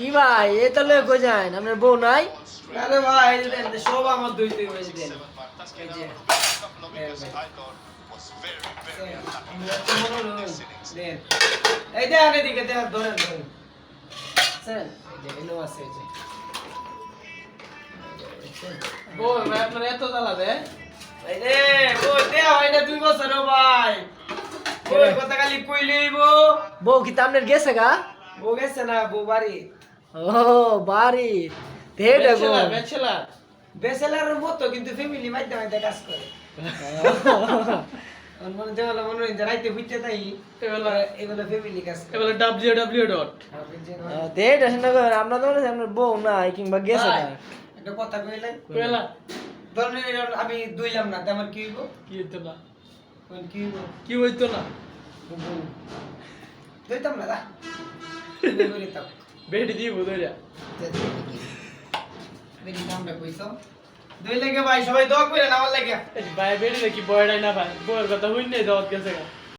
কি ভাই? এ তো লয়ে কই যান আপনার বউ নাই? আরে ভাই এই যে সব আমার দুই দুই হয়ে দেন। এই যে আমরা তো হলো, দেন। এই দেন এদিকে দেন ধরেন ধরেন। স্যার এলো আছে যে। বউ ভাই আপনার এত জ্বালা দেয়? রে হয় না দুই বছর ও ভাই। কথা খালি কইলেই বউ। কি তামনের গেছে গা? বউ গেছে না বউ বাড়ি। ও বাড়ি। ব্যাচেলার মতো কিন্তু ফ্যামিলি মাইতে মাইতে কাজ করে। মনে যেগুলো মনে হয় রাইতে বুঝতে তাই এবেলা এগুলো ফ্যামিলি কাজ ডাব্লিউ ডাব্লিউ ডট তেটা করেন মনে আপনার বউ নাই কিংবা গেছে একটা কথা কইলেন এবেলা ধরেন আমি দুইলাম না তো আমার কি হইব? কি হইতো না? কি হইব? কি হইতো না? দুইতাম না দা দুইতাম বেডি দিব দইরা বেরি দামটা কইছো। দুই লাগে ভাই সবাই দোয়া কইরেন আমার লাগে। ভাই বেডি নাকি বয়ডাই না ভাই বউয়ের কথা হইন দাওয়াত গেছে গা।